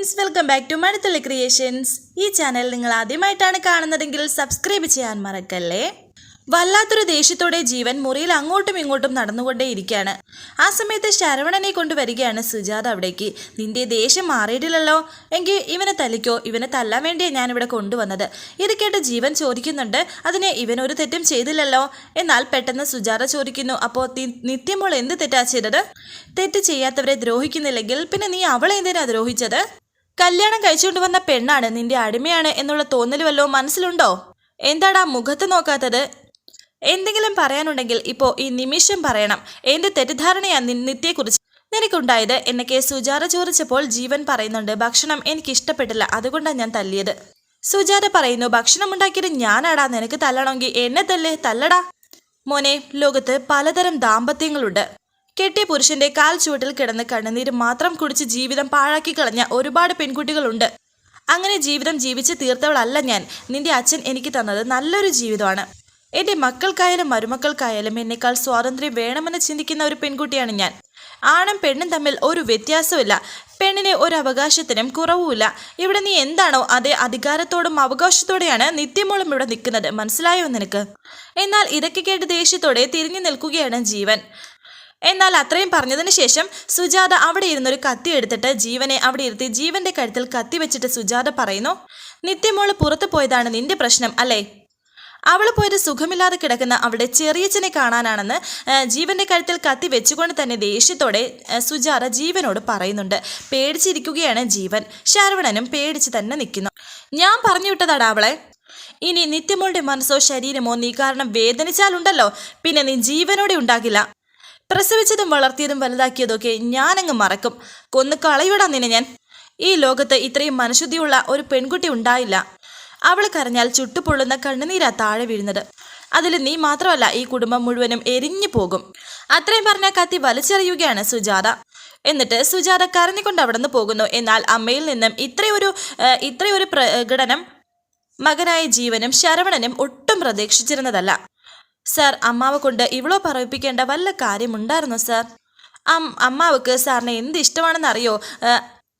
Friends welcome back to Mazhathalli creations ഈ channel നിങ്ങൾ ആദ്യമായിട്ടാണ് കാണുന്നതെങ്കിൽ സബ്സ്ക്രൈബ് ചെയ്യാൻ മറക്കല്ലേ? വല്ലാത്തൊരു ദേഷ്യത്തോടെ ജീവൻ മുറിയിൽ അങ്ങോട്ടും ഇങ്ങോട്ടും നടന്നുകൊണ്ടേയിരിക്കുകയാണ് ആ സമയത്ത് ശരവണനെ കൊണ്ടുവരികയാണ് സുജാത അവിടേക്ക്. നിന്റെ ദേഷ്യം മാറിയിട്ടില്ലല്ലോ. എങ്കിൽ ഇവനെ തല്ലിക്കോ? ഇവനെ തല്ലാൻ വേണ്ടിയാണ് ഞാനിവിടെ കൊണ്ടുവന്നത്. ഇത് കേട്ട് ജീവൻ ചോദിക്കുന്നുണ്ട് അതിന് ഇവനൊരു തെറ്റും ചെയ്തില്ലല്ലോ? എന്നാൽ പെട്ടെന്ന് സുജാത ചോദിക്കുന്നു അപ്പോൾ നിത്യമോൾ എന്ത് തെറ്റാ ചെയ്തത്? തെറ്റ് ചെയ്യാത്തവരെ ദ്രോഹിക്കുന്നില്ലെങ്കിൽ പിന്നെ നീ അവളെ എന്തിനാ ദ്രോഹിച്ചത്? കല്യാണം കഴിച്ചുകൊണ്ട് വന്ന പെണ്ണാണ് നിന്റെ അടിമയാണ് എന്നുള്ള തോന്നൽ വല്ലോ മനസ്സിലുണ്ടോ? എന്താടാ മുഖത്ത് നോക്കാത്തത്? എന്തെങ്കിലും പറയാനുണ്ടെങ്കിൽ ഇപ്പോ ഈ നിമിഷം പറയണം. എന്ത് തെറ്റിദ്ധാരണയാ നിത്യയെക്കുറിച്ച്? നിനക്കുണ്ടായത്? എന്നൊക്കെ സുജാത ചോദിച്ചപ്പോൾ ജീവൻ പറയുന്നുണ്ട്. ഭക്ഷണം എനിക്ക് ഇഷ്ടപ്പെട്ടില്ല അതുകൊണ്ടാണ് ഞാൻ തല്ലിയത്. സുജാത പറയുന്നു ഭക്ഷണം ഉണ്ടാക്കിയത് ഞാനാടാ. നിനക്ക് തല്ലണമെങ്കിൽ എന്നെ തല്ലേ. തല്ലടാ. മോനെ ലോകത്ത് പലതരം ദാമ്പത്യങ്ങളുണ്ട്. കെട്ടിയ പുരുഷന്റെ കാൽ ചുവട്ടിൽ കിടന്ന് കണ്ണുനീര് മാത്രം കുടിച്ച് ജീവിതം പാഴാക്കി കളഞ്ഞ ഒരുപാട് പെൺകുട്ടികളുണ്ട്. അങ്ങനെ ജീവിതം ജീവിച്ച് തീർത്തവളല്ല ഞാൻ. നിന്റെ അച്ഛൻ എനിക്ക് തന്നത് നല്ലൊരു ജീവിതമാണ്. എന്റെ മക്കൾക്കായാലും മരുമക്കൾക്കായാലും എന്നെക്കാൾ സ്വാതന്ത്ര്യം വേണമെന്ന് ചിന്തിക്കുന്ന ഒരു പെൺകുട്ടിയാണ് ഞാൻ. ആണും പെണ്ണും തമ്മിൽ ഒരു വ്യത്യാസമില്ല പെണ്ണിന് ഒരു അവകാശത്തിനും കുറവുമില്ല. ഇവിടെ നീ എന്താണോ അതേ അധികാരത്തോടും അവകാശത്തോടെയാണ് നിത്യമോളും ഇവിടെ നിൽക്കുന്നത്. മനസ്സിലായോ നിനക്ക്? എന്നാൽ ഇതൊക്കെ കേട്ട് ദേഷ്യത്തോടെ തിരിഞ്ഞു നിൽക്കുകയാണ് ജീവൻ. എന്നാൽ അത്രയും പറഞ്ഞതിന് ശേഷം സുജാത അവിടെ ഇരുന്നൊരു കത്തി എടുത്തിട്ട് ജീവനെ അവിടെ ഇരുത്തി ജീവന്റെ കഴുത്തിൽ കത്തി വെച്ചിട്ട് സുജാത പറയുന്നു നിത്യമോൾ പുറത്തു പോയതാണ് നിന്റെ പ്രശ്നം അല്ലേ? അവൾ പോയത് സുഖമില്ലാതെ കിടക്കുന്ന അവളുടെ ചെറിയച്ഛനെ കാണാനാണെന്ന് ജീവന്റെ കഴുത്തിൽ കത്തി വെച്ചുകൊണ്ട് തന്നെ ദേഷ്യത്തോടെ സുജാത ജീവനോട് പറയുന്നുണ്ട്. പേടിച്ചിരിക്കുകയാണ് ജീവൻ. ശരവണനും പേടിച്ച് തന്നെ നിൽക്കുന്നു. ഞാൻ പറഞ്ഞു വിട്ടതാടാ അവളെ. ഇനി നിത്യമോളുടെ മനസ്സോ ശരീരമോ നീ കാരണം വേദനിച്ചാലുണ്ടല്ലോ. പിന്നെ നീ ജീവനോടെ ഉണ്ടാകില്ല. പ്രസവിച്ചതും വളർത്തിയതും വലുതാക്കിയതൊക്കെ ഞാനങ്ങ് മറക്കും. കൊന്നു കളയൂടാ നിന്നെ ഞാൻ. ഈ ലോകത്ത് ഇത്രയും മനഃശുദ്ധിയുള്ള ഒരു പെൺകുട്ടി ഉണ്ടായില്ല. അവൾ കരഞ്ഞാൽ ചുട്ടുപൊള്ളുന്ന കണ്ണുനീരാ താഴെ വീഴുന്നത്. അതിൽ നീ മാത്രമല്ല ഈ കുടുംബം മുഴുവനും എരിഞ്ഞു പോകും. അത്രയും പറഞ്ഞ കത്തി വലിച്ചെറിയുകയാണ് സുജാത. എന്നിട്ട് സുജാത കരഞ്ഞുകൊണ്ട് അവിടെ നിന്ന് പോകുന്നു. എന്നാൽ അമ്മയിൽ നിന്നും ഇത്രയൊരു ഇത്രയൊരു പ്രകടനം മകനായ ജീവനും ശരവണനും ഒട്ടും പ്രതീക്ഷിച്ചിരുന്നതല്ല. സാർ അമ്മാവ് കൊണ്ട് ഇവളോ പറയിപ്പിക്കേണ്ട വല്ല കാര്യമുണ്ടായിരുന്നോ സാർ? അമ്മാവക്ക് സാറിനെ എന്ത് ഇഷ്ടമാണെന്നറിയോ?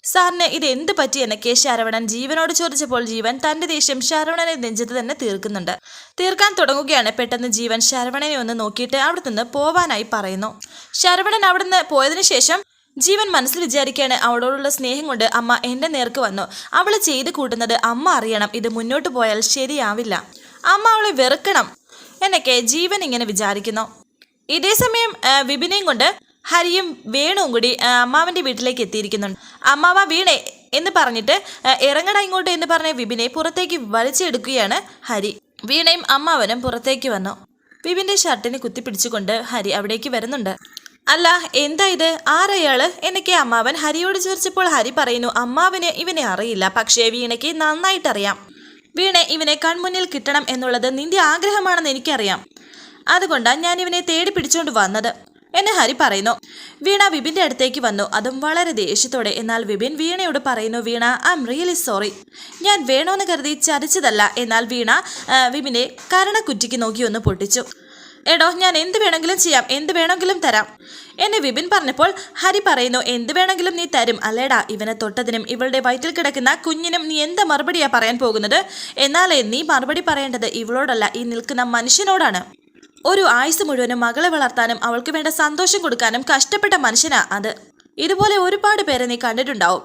സാറിന് ഇത് എന്ത് പറ്റി എന്നൊക്കെ ശരവണൻ ജീവനോട് ചോദിച്ചപ്പോൾ ജീവൻ തന്റെ ദേഷ്യം ശരവണനെ നെഞ്ചത്ത് തന്നെ തീർക്കുന്നുണ്ട്. തീർക്കാൻ തുടങ്ങുകയാണ് പെട്ടെന്ന് ജീവൻ ശരവണനെ ഒന്ന് നോക്കിയിട്ട് അവിടെ നിന്ന് പോവാനായി പറയുന്നു. ശരവണൻ അവിടുന്ന് പോയതിനു ശേഷം ജീവൻ മനസ്സിൽ വിചാരിക്കുകയാണ് അവളോടുള്ള സ്നേഹം കൊണ്ട് അമ്മ എന്റെ നേർക്ക് വന്നു. അവൾ ചെയ്ത് കൂട്ടുന്നത് അമ്മ അറിയണം. ഇത് മുന്നോട്ട് പോയാൽ ശരിയാവില്ല. അമ്മ അവളെ വെറുക്കണം. എന്നൊക്കെ ജീവൻ ഇങ്ങനെ വിചാരിക്കുന്നു. ഇതേ സമയം വിപിനെയും കൊണ്ട് ഹരിയും വേണുവും കൂടി അമ്മാവന്റെ വീട്ടിലേക്ക് എത്തിയിരിക്കുന്നുണ്ട്. അമ്മാവ വീണേ എന്ന് പറഞ്ഞിട്ട് ഇറങ്ങട ഇങ്ങോട്ട് എന്ന് പറഞ്ഞ വിപിനെ പുറത്തേക്ക് വലിച്ചെടുക്കുകയാണ് ഹരി. വീണയും അമ്മാവനും പുറത്തേക്ക് വന്നു. വിപിന്റെ ഷർട്ടിനെ കുത്തിപ്പിടിച്ചുകൊണ്ട് ഹരി അവിടേക്ക് വരുന്നുണ്ട്. അല്ല എന്താ ഇത്? ആരയാൾ എന്നൊക്കെ അമ്മാവൻ ഹരിയോട് ചോദിച്ചപ്പോൾ ഹരി പറയുന്നു അമ്മാവന് ഇവനെ അറിയില്ല. പക്ഷേ വീണയ്ക്ക് നന്നായിട്ടറിയാം. വീണ ഇവനെ കൺമുന്നിൽ കിട്ടണം എന്നുള്ളത് നിന്റെ ആഗ്രഹമാണെന്ന് എനിക്കറിയാം. അതുകൊണ്ടാണ് ഞാൻ ഇവനെ തേടി പിടിച്ചുകൊണ്ട് വന്നത്. എന്നെ ഹരി പറയുന്നു. വീണ വിപിന്റെ അടുത്തേക്ക് വന്നു. അതും വളരെ ദേഷ്യത്തോടെ. എന്നാൽ വിപിൻ വീണയോട് പറയുന്നു Veena I am really sorry ഞാൻ വേണമെന്ന് കരുതി ചതിച്ചതല്ല. എന്നാൽ വീണ വിപിനെ കരണക്കുറ്റിക്ക് നോക്കി ഒന്ന് പൊട്ടിച്ചു. എടോ ഞാൻ എന്ത് വേണമെങ്കിലും ചെയ്യാം എന്ത് വേണമെങ്കിലും തരാം. എന്നെ വിപിൻ പറഞ്ഞപ്പോൾ ഹരി പറയുന്നു എന്ത് വേണമെങ്കിലും നീ തരും. അല്ലേടാ ഇവനെ തൊട്ടതിനും ഇവളുടെ വയറ്റിൽ കിടക്കുന്ന കുഞ്ഞിനും നീ എന്താ മറുപടിയാ പറയാൻ പോകുന്നത്? എന്നാലേ നീ മറുപടി പറയേണ്ടത് ഇവളോടല്ല ഈ നിൽക്കുന്ന മനുഷ്യനോടാണ്. ഒരു ആയുസ് മുഴുവനും മകളെ വളർത്താനും അവൾക്ക് വേണ്ട സന്തോഷം കൊടുക്കാനും കഷ്ടപ്പെട്ട മനുഷ്യനാ അത്. ഇതുപോലെ ഒരുപാട് പേരെ നീ കണ്ടിട്ടുണ്ടാവും.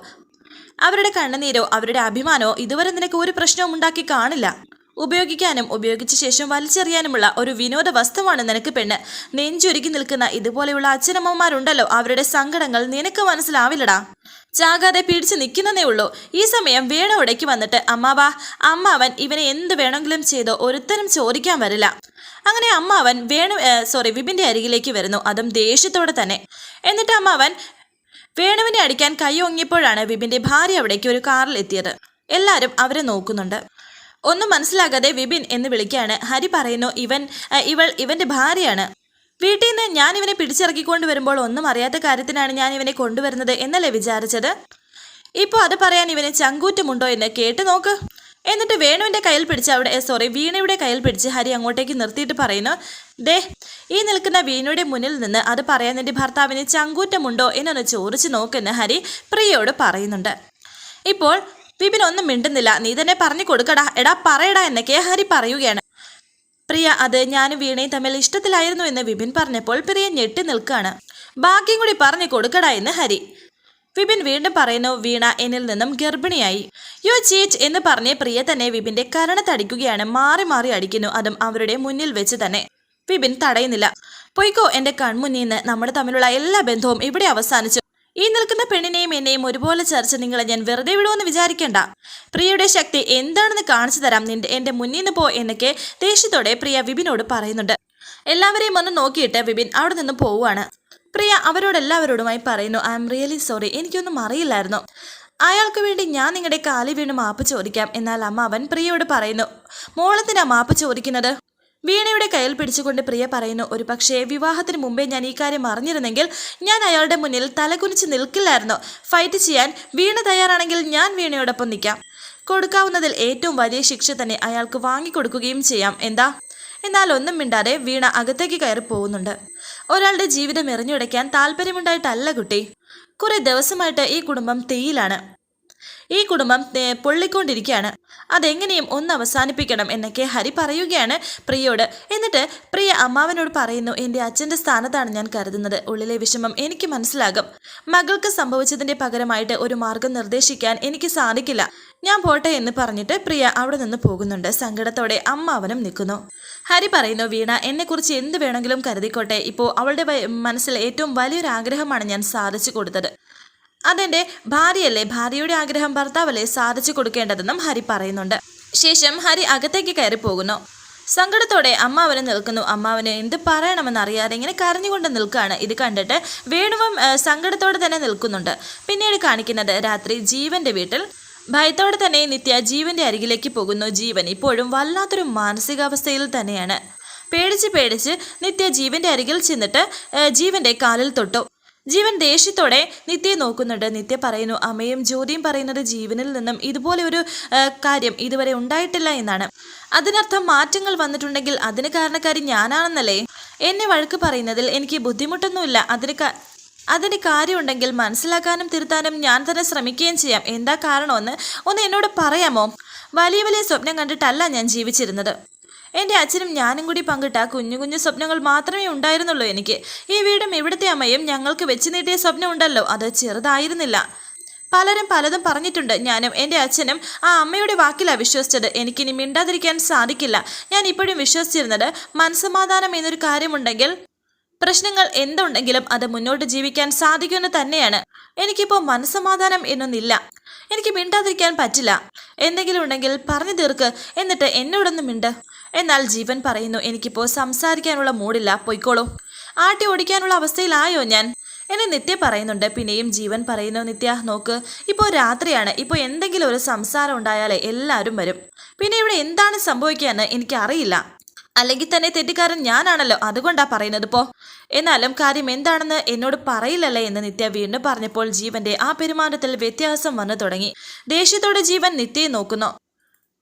അവരുടെ കണ്ണുനീരോ അവരുടെ അഭിമാനോ ഇതുവരെ നിനക്ക് ഒരു പ്രശ്നവും ഉണ്ടാക്കി കാണില്ല. ഉപയോഗിക്കാനും ഉപയോഗിച്ച ശേഷം വലിച്ചെറിയാനുമുള്ള ഒരു വിനോദ വസ്തുവാണ് നിനക്ക് പെണ്ണ്. നെഞ്ചുരുക്കി നിൽക്കുന്ന ഇതുപോലെയുള്ള അച്ഛനമ്മമാരുണ്ടല്ലോ. അവരുടെ സങ്കടങ്ങൾ നിനക്ക് മനസ്സിലാവില്ലടാ. ചാകാതെ പിടിച്ചു നിൽക്കുന്നതേ ഉള്ളൂ. ഈ സമയം വേണ ഉടയ്ക്ക് വന്നിട്ട് അമ്മാവാ അമ്മാവൻ ഇവനെ എന്ത് വേണമെങ്കിലും ചെയ്തോ ഒരുത്തരും ചോദിക്കാൻ വരില്ല. അങ്ങനെ അമ്മാവൻ വേണു സോറി വിപിന്റെ അരികിലേക്ക് വരുന്നു. അതും ദേഷ്യത്തോടെ തന്നെ. എന്നിട്ട് അമ്മാവൻ വേണുവിനെ അടിക്കാൻ കൈ ഒങ്ങിയപ്പോഴാണ് വിപിന്റെ ഭാര്യ അവിടേക്ക് ഒരു കാറിൽ എത്തിയത്. എല്ലാവരും അവരെ നോക്കുന്നുണ്ട്. ഒന്നും മനസ്സിലാകാതെ വിപിൻ എന്ന് വിളിക്കുകയാണ്. ഹരി പറയുന്നു ഇവൻ ഇവൾ ഇവന്റെ ഭാര്യയാണ്. വീട്ടിൽ നിന്ന് ഞാൻ ഇവനെ പിടിച്ചിറക്കിക്കൊണ്ട് വരുമ്പോൾ ഒന്നും അറിയാത്ത കാര്യത്തിനാണ് ഞാൻ ഇവനെ കൊണ്ടുവരുന്നത് എന്നല്ലേ വിചാരിച്ചത്? ഇപ്പോൾ അത് പറയാൻ ഇവന് ചങ്കൂറ്റമുണ്ടോ എന്ന് കേട്ട് നോക്ക്. എന്നിട്ട് വേണുവിന്റെ കയ്യിൽ പിടിച്ച് അവിടെ സോറി വീണയുടെ കയ്യിൽ പിടിച്ച് ഹരി അങ്ങോട്ടേക്ക് നിർത്തിയിട്ട് പറയുന്നു ദേ ഈ നിൽക്കുന്ന വീണയുടെ മുന്നിൽ നിന്ന് അത് പറയാൻ എന്റെ ഭർത്താവിന് ചങ്കൂറ്റമുണ്ടോ എന്നൊന്ന് ചോദിച്ചു നോക്കെന്ന് ഹരി പ്രിയയോട് പറയുന്നുണ്ട്. ഇപ്പോൾ വിപിൻ ഒന്നും മിണ്ടുന്നില്ല. നീ തന്നെ പറഞ്ഞു കൊടുക്കടാ. എടാ പറയടാ എന്നൊക്കെ ഹരി പറയുകയാണ്. പ്രിയ അത് ഞാനും വീണയും തമ്മിൽ ഇഷ്ടത്തിലായിരുന്നു എന്ന് വിപിൻ പറഞ്ഞപ്പോൾ പ്രിയ ഞെട്ടി നിൽക്കുകയാണ്. ബാക്കിയും കൂടി പറഞ്ഞു കൊടുക്കടാ എന്ന് ഹരി. വിപിൻ വീണ്ടും പറയുന്നു വീണ എന്നിൽ നിന്നും ഗർഭിണിയായി. യു ചീറ്റ് എന്ന് പറഞ്ഞ് പ്രിയ തന്നെ വിപിന്റെ കരണത്തടിക്കുകയാണ് മാറി മാറി അടിക്കുന്നു. അതും അവരുടെ മുന്നിൽ വെച്ച് തന്നെ. വിപിൻ തടയുന്നില്ല. പൊയ്ക്കോ എന്റെ കൺമുന്നിൽ നിന്ന് നമ്മുടെ തമ്മിലുള്ള എല്ലാ ബന്ധവും ഇവിടെ അവസാനിച്ചു. ഈ നിൽക്കുന്ന പെണ്ണിനെയും എന്നെയും ഒരുപോലെ ചർച്ച നിങ്ങളെ ഞാൻ വെറുതെ വിടുമെന്ന് വിചാരിക്കേണ്ട. പ്രിയയുടെ ശക്തി എന്താണെന്ന് കാണിച്ചു തരാം. നിന്റെ എന്റെ മുന്നിൽ നിന്ന് പോ എന്നൊക്കെ ദേഷ്യത്തോടെ പ്രിയ വിപിനോട് പറയുന്നുണ്ട്. എല്ലാവരെയും ഒന്ന് നോക്കിയിട്ട് വിപിൻ അവിടെ നിന്ന് പോവുകയാണ്. പ്രിയ അവരോടെല്ലാവരോടുമായി പറയുന്നു ഐ എം റിയലി സോറി. എനിക്കൊന്നും അറിയില്ലായിരുന്നു. അയാൾക്ക് വേണ്ടി ഞാൻ നിങ്ങളുടെ കാലി വീണ് മാപ്പ് ചോദിക്കാം. എന്നാൽ അമ്മ അവൻ പ്രിയയോട് പറയുന്നു മോളത്തിനാ മാപ്പ് ചോദിക്കുന്നത്? വീണയുടെ കയ്യിൽ പിടിച്ചുകൊണ്ട് പ്രിയ പറയുന്നു ഒരു പക്ഷേ വിവാഹത്തിന് മുമ്പേ ഞാൻ ഈ കാര്യം അറിഞ്ഞിരുന്നെങ്കിൽ ഞാൻ അയാളുടെ മുന്നിൽ തലകുനിച്ച് നിൽക്കില്ലായിരുന്നു. ഫൈറ്റ് ചെയ്യാൻ വീണ തയ്യാറാണെങ്കിൽ ഞാൻ വീണയോടൊപ്പം നിൽക്കാം. കൊടുക്കാവുന്നതിൽ ഏറ്റവും വലിയ ശിക്ഷ തന്നെ അയാൾക്ക് വാങ്ങിക്കൊടുക്കുകയും ചെയ്യാം. എന്താ? എന്നാൽ ഒന്നും മിണ്ടാതെ വീണ അകത്തേക്ക് കയറി പോകുന്നുണ്ട്. ഒരാളുടെ ജീവിതം എറിഞ്ഞുടയ്ക്കാൻ താല്പര്യമുണ്ടായിട്ടല്ല കുട്ടി. കുറെ ദിവസമായിട്ട് ഈ കുടുംബം തീയിലാണ്. ഈ കുടുംബം പൊള്ളിക്കൊണ്ടിരിക്കുകയാണ്. അതെങ്ങനെയും ഒന്ന് അവസാനിപ്പിക്കണം എന്നൊക്കെ ഹരി പറയുകയാണ് പ്രിയയോട്. എന്നിട്ട് പ്രിയ അമ്മാവനോട് പറയുന്നു എന്റെ അച്ഛന്റെ സ്ഥാനത്താണ് ഞാൻ കരുതുന്നത്. ഉള്ളിലെ വിഷമം എനിക്ക് മനസ്സിലാകും. മകൾക്ക് സംഭവിച്ചതിന്റെ പകരമായിട്ട് ഒരു മാർഗം നിർദ്ദേശിക്കാൻ എനിക്ക് സാധിക്കില്ല. ഞാൻ പോട്ടെ എന്ന് പറഞ്ഞിട്ട് പ്രിയ അവിടെ നിന്ന് പോകുന്നുണ്ട്. സങ്കടത്തോടെ അമ്മാവനും നിൽക്കുന്നു. ഹരി പറയുന്നു വീണ എന്നെക്കുറിച്ച് എന്ത് വേണമെങ്കിലും കരുതിക്കോട്ടെ. ഇപ്പോൾ അവളുടെ മനസ്സിലെ ഏറ്റവും വലിയൊരു ആഗ്രഹമാണ് ഞാൻ സാധിച്ചു കൊടുത്തത്. അതെന്റെ ഭാര്യയല്ലേ? ഭാര്യയുടെ ആഗ്രഹം ഭർത്താവല്ലേ സാധിച്ചു കൊടുക്കേണ്ടതെന്നും ഹരി പറയുന്നുണ്ട്. ശേഷം ഹരി അകത്തേക്ക് കയറി പോകുന്നു. സങ്കടത്തോടെ അമ്മാവന് നിൽക്കുന്നു. അമ്മാവന് എന്ത് പറയണമെന്ന് അറിയാതെ ഇങ്ങനെ കരഞ്ഞുകൊണ്ട് നിൽക്കുകയാണ്. ഇത് കണ്ടിട്ട് വേണുവും സങ്കടത്തോടെ തന്നെ നിൽക്കുന്നുണ്ട്. പിന്നീട് കാണിക്കുന്നത് രാത്രി ജീവന്റെ വീട്ടിൽ. ഭയത്തോടെ തന്നെ നിത്യ ജീവന്റെ അരികിലേക്ക് പോകുന്നു. ജീവൻ ഇപ്പോഴും വല്ലാത്തൊരു മാനസികാവസ്ഥയിൽ തന്നെയാണ്. പേടിച്ച് പേടിച്ച് നിത്യ ജീവന്റെ അരികിൽ ചെന്നിട്ട് ജീവന്റെ കാലിൽ തൊട്ടു. ജീവൻ ദേഷ്യത്തോടെ നിത്യയെ നോക്കുന്നുണ്ട്. നിത്യ പറയുന്നു അമ്മയും ജ്യോതിയും പറയുന്നത് ജീവനിൽ നിന്നും ഇതുപോലെ ഒരു കാര്യം ഇതുവരെ ഉണ്ടായിട്ടില്ല എന്നാണ്. അതിനർത്ഥം മാറ്റങ്ങൾ വന്നിട്ടുണ്ടെങ്കിൽ അതിന് കാരണക്കാരി ഞാനാണെന്നല്ലേ? എന്നെ വഴക്ക് പറയുന്നതിൽ എനിക്ക് ബുദ്ധിമുട്ടൊന്നുമില്ല. അതിന് അതിന് കാര്യമുണ്ടെങ്കിൽ മനസ്സിലാക്കാനും തിരുത്താനും ഞാൻ തന്നെ ശ്രമിക്കുകയും ചെയ്യാം. എന്താ കാരണമെന്ന് ഒന്ന് എന്നോട് പറയാമോ? വലിയ വലിയ സ്വപ്നം കണ്ടിട്ടല്ല ഞാൻ ജീവിച്ചിരുന്നത്. എന്റെ അച്ഛനും ഞാനും കൂടി പങ്കിട്ട കുഞ്ഞു കുഞ്ഞു സ്വപ്നങ്ങൾ മാത്രമേ ഉണ്ടായിരുന്നുള്ളൂ എനിക്ക്. ഈ വീടും ഇവിടുത്തെ അമ്മയും ഞങ്ങൾക്ക് വെച്ച് നീട്ടിയ സ്വപ്നം ഉണ്ടല്ലോ അത് ചെറുതായിരുന്നില്ല. പലരും പലതും പറഞ്ഞിട്ടുണ്ട്. ഞാനും എന്റെ അച്ഛനും ആ അമ്മയുടെ വാക്കിലാണ് വിശ്വസിച്ചത്. എനിക്കിനി മിണ്ടാതിരിക്കാൻ സാധിക്കില്ല. ഞാൻ ഇപ്പോഴും വിശ്വസിച്ചിരുന്നത് മനസ്സമാധാനം എന്നൊരു കാര്യമുണ്ടെങ്കിൽ പ്രശ്നങ്ങൾ എന്തുണ്ടെങ്കിലും അത് മുന്നോട്ട് ജീവിക്കാൻ സാധിക്കുമെന്ന് തന്നെയാണ്. എനിക്കിപ്പോൾ മനസ്സമാധാനം എന്നൊന്നില്ല. എനിക്ക് മിണ്ടാതിരിക്കാൻ പറ്റില്ല. എന്തെങ്കിലും ഉണ്ടെങ്കിൽ പറഞ്ഞു തീർക്ക്. എന്നിട്ട് എന്നോടൊന്നും മിണ്ട്. എന്നാൽ ജീവൻ പറയുന്നു എനിക്കിപ്പോൾ സംസാരിക്കാനുള്ള മൂടില്ല പൊയ്ക്കോളൂ. ആട്ടി ഓടിക്കാനുള്ള അവസ്ഥയിലായോ ഞാൻ? എന്നെ നിത്യ പറയുന്നുണ്ട്. പിന്നെയും ജീവൻ പറയുന്നു നിത്യ നോക്ക് ഇപ്പോൾ രാത്രിയാണ്. ഇപ്പോൾ എന്തെങ്കിലും ഒരു സംസാരം ഉണ്ടായാലേ എല്ലാവരും വരും. പിന്നെ ഇവിടെ എന്താണ് സംഭവിക്കുകയെന്ന് എനിക്കറിയില്ല. അല്ലെങ്കിൽ തന്നെ തെറ്റുകാരൻ ഞാനാണല്ലോ അതുകൊണ്ടാ പറയുന്നത് പോ. എന്നാലും കാര്യം എന്താണെന്ന് എന്നോട് പറയില്ലല്ലേ എന്ന് നിത്യ വീണ്ടും പറഞ്ഞപ്പോൾ ജീവന്റെ ആ പെരുമാറ്റത്തിൽ വ്യത്യാസം വന്നു തുടങ്ങി. ദേഷ്യത്തോടെ ജീവൻ നിത്യയെ നോക്കുന്നു.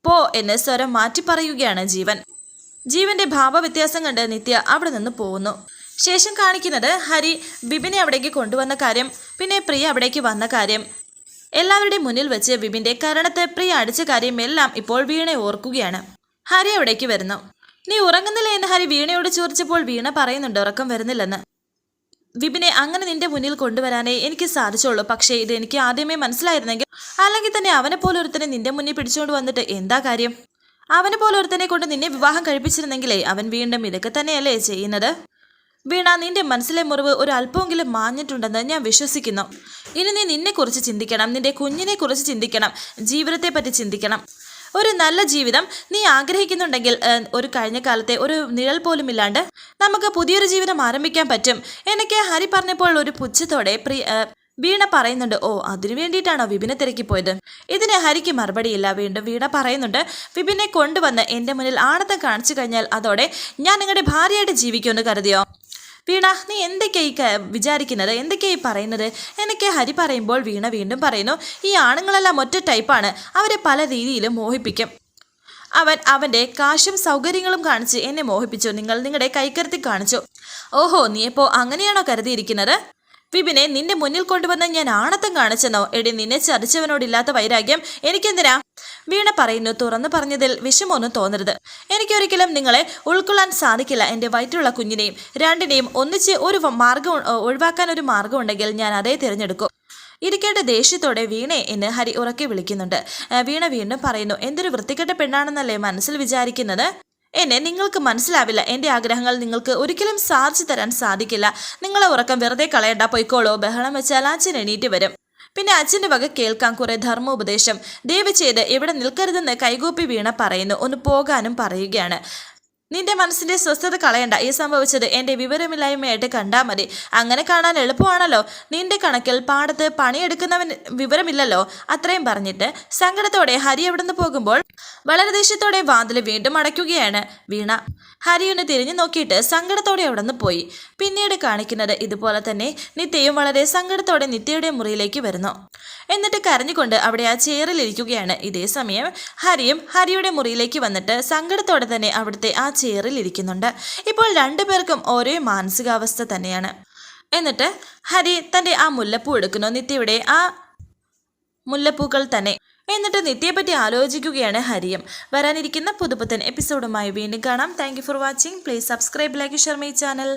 പോ എന്ന് സ്വരം മാറ്റി പറയുകയാണ് ജീവൻ. ജീവന്റെ ഭാവവ്യത്യാസം കണ്ട് നിത്യ അവിടെ നിന്ന് പോകുന്നു. ശേഷം കാണിക്കുന്നത് ഹരി ബിബിനെ അവിടേക്ക് കൊണ്ടുവന്ന കാര്യം പിന്നെ പ്രിയ അവിടേക്ക് വന്ന കാര്യം. എല്ലാവരുടെയും മുന്നിൽ വെച്ച് ബിബിന്റെ കരണത്തെ പ്രിയ അടിച്ച കാര്യം എല്ലാം ഇപ്പോൾ വീണെ ഓർക്കുകയാണ്. ഹരി അവിടേക്ക് വരുന്നു. നീ ഉറങ്ങുന്നില്ല? എന്ന് ഹരി വീണയോട് ചോദിച്ചപ്പോൾ വീണ പറയുന്നുണ്ട് ഉറക്കം വരുന്നില്ലെന്ന്. വിപിനെ അങ്ങനെ നിന്റെ മുന്നിൽ കൊണ്ടുവരാനേ എനിക്ക് സാധിച്ചുള്ളൂ. പക്ഷേ ഇത് എനിക്ക് ആദ്യമേ മനസ്സിലായിരുന്നെങ്കിൽ അല്ലെങ്കിൽ തന്നെ അവനെ പോലെ ഒരുത്തനെ നിന്റെ മുന്നിൽ പിടിച്ചുകൊണ്ട് വന്നിട്ട് എന്താ കാര്യം? അവനെ പോലെ ഒരുത്തനെ കൊണ്ട് നിന്നെ വിവാഹം കഴിപ്പിച്ചിരുന്നെങ്കിലേ അവൻ വീണ്ടും ഇതൊക്കെ തന്നെയല്ലേ ചെയ്യുന്നത്? വീണ നിന്റെ മനസ്സിലെ മുറിവ് ഒരു അല്പമെങ്കിലും മാഞ്ഞിട്ടുണ്ടെന്ന് ഞാൻ വിശ്വസിക്കുന്നു. ഇനി നീ നിന്നെക്കുറിച്ച് ചിന്തിക്കണം. നിന്റെ കുഞ്ഞിനെ കുറിച്ച് ചിന്തിക്കണം. ജീവിതത്തെ പറ്റി ചിന്തിക്കണം. ഒരു നല്ല ജീവിതം നീ ആഗ്രഹിക്കുന്നുണ്ടെങ്കിൽ ഒരു കഴിഞ്ഞ കാലത്തെ ഒരു നിഴൽ പോലും ഇല്ലാണ്ട് നമുക്ക് പുതിയൊരു ജീവിതം ആരംഭിക്കാൻ പറ്റും. എനിക്ക് ഹരി പറഞ്ഞപ്പോൾ ഒരു പുച്ഛത്തോടെ പ്രിയ വീണ പറയുന്നുണ്ട് ഓ അതിനു വേണ്ടിയിട്ടാണോ വിപിനെ തിരക്കി പോയത്? ഇതിന് ഹരിക്ക് മറുപടിയില്ല. വീണ്ടും വീണ പറയുന്നുണ്ട് വിപിനെ കൊണ്ടുവന്ന് എന്റെ മുന്നിൽ ആണത്തം കാണിച്ചു കഴിഞ്ഞാൽ അതോടെ ഞാൻ നിങ്ങളുടെ ഭാര്യയായിട്ട് ജീവിക്കുമെന്ന് കരുതിയോ? വീണ നീ എന്തൊക്കെയായി വിചാരിക്കുന്നത്? എന്തൊക്കെയായി പറയുന്നത്? എന്നൊക്കെ ഹരി പറയുമ്പോൾ വീണ വീണ്ടും പറയുന്നു ഈ ആണുങ്ങളെല്ലാം ഒറ്റ ടൈപ്പാണ് അവരെ പല രീതിയിലും മോഹിപ്പിക്കും. അവൻ അവന്റെ കാശും സൗകര്യങ്ങളും കാണിച്ച് എന്നെ മോഹിപ്പിച്ചു. നിങ്ങൾ നിങ്ങളുടെ കൈക്കരുത്തി കാണിച്ചു. ഓഹോ നീ ഇപ്പോൾ അങ്ങനെയാണോ കരുതിയിരിക്കുന്നത്? വിപിനെ നിന്റെ മുന്നിൽ കൊണ്ടുവന്ന ഞാൻ ആണത്തം കാണിച്ചെന്നോ? എടി നിന്നെ ചതിച്ചവനോടില്ലാത്ത വൈരാഗ്യം. എനിക്കെന്തിനാ? വീണ പറയുന്നു തുറന്നു പറഞ്ഞതിൽ വിഷമമൊന്നും തോന്നരുത്. എനിക്കൊരിക്കലും നിങ്ങളെ ഉൾക്കൊള്ളാൻ സാധിക്കില്ല. എന്റെ വയറ്റിലുള്ള കുഞ്ഞിനെയും രണ്ടിനെയും ഒന്നിച്ച് ഒരു മാർഗം ഒഴിവാക്കാൻ ഒരു മാർഗം ഉണ്ടെങ്കിൽ ഞാൻ അതേ തിരഞ്ഞെടുക്കും. ഇരിക്കേണ്ട ദേഷ്യത്തോടെ വീണെ എന്ന് ഹരി ഉറക്കെ വിളിക്കുന്നുണ്ട്. വീണ വീണ്ടും പറയുന്നു എന്തൊരു വൃത്തികെട്ട പെണ്ണാണെന്നല്ലേ മനസ്സിൽ വിചാരിക്കുന്നത്? എന്നെ നിങ്ങൾക്ക് മനസ്സിലാവില്ല. എന്റെ ആഗ്രഹങ്ങൾ നിങ്ങൾക്ക് ഒരിക്കലും സാധിച്ചു തരാൻ സാധിക്കില്ല. നിങ്ങളെ ഉറക്കം വെറുതെ കളയണ്ട. പൊയ്ക്കോളോ. ബഹളം വെച്ചാൽ അച്ഛൻ എണീറ്റ് വരും. പിന്നെ അച്ഛന്റെ വക കേൾക്കാൻ കുറേ ധർമ്മോപദേശം. ദയവ് ചെയ്ത് ഇവിടെ നിൽക്കരുതെന്ന് കൈകൂപ്പി വീണ പറയുന്നു. ഒന്ന് പോകാനും പറയുകയാണ്. നിന്റെ മനസ്സിന്റെ സ്വസ്ഥത കളയണ്ട. ഈ സംഭവിച്ചത് എന്റെ വിവരമില്ലായ്മയായിട്ട് കണ്ടാ മതി. അങ്ങനെ കാണാൻ എളുപ്പമാണല്ലോ. നിന്റെ കണക്കിൽ പാടത്ത് പണിയെടുക്കുന്നവൻ വിവരമില്ലല്ലോ. അത്രയും പറഞ്ഞിട്ട് സങ്കടത്തോടെ ഹരി അവിടുന്ന് പോകുമ്പോൾ വളരെ ദേഷ്യത്തോടെ വാതിൽ വീണ്ടും അടയ്ക്കുകയാണ് വീണ. ഹരിയൊന്ന് തിരിഞ്ഞു നോക്കിയിട്ട് സങ്കടത്തോടെ അവിടുന്ന് പോയി. പിന്നീട് കാണിക്കുന്നത് ഇതുപോലെ തന്നെ നിത്യയും വളരെ സങ്കടത്തോടെ നിത്യയുടെ മുറിയിലേക്ക് വരുന്നു. എന്നിട്ട് കരഞ്ഞുകൊണ്ട് അവിടെ ആ ചെയറിൽ ഇരിക്കുകയാണ്. ഇതേ സമയം ഹരിയും ഹരിയുടെ മുറിയിലേക്ക് വന്നിട്ട് സങ്കടത്തോടെ തന്നെ അവിടുത്തെ ആ ചെയറിൽ ഇരിക്കുന്നുണ്ട്. ഇപ്പോൾ രണ്ടുപേർക്കും ഒരേ മാനസികാവസ്ഥ തന്നെയാണ്. എന്നിട്ട് ഹരി തന്റെ ആ മുല്ലപ്പൂ എടുക്കുന്നു. നിത്യയുടെ ആ മുല്ലപ്പൂക്കൾ തന്നെ. എന്നിട്ട് നിത്യയെപ്പറ്റി ആലോചിക്കുകയാണ് ഹരിയും. വരാനിരിക്കുന്ന പുതുപുത്തൻ എപ്പിസോഡുമായി വീണ്ടും കാണാം. Thank for watching please subscribe like share my channel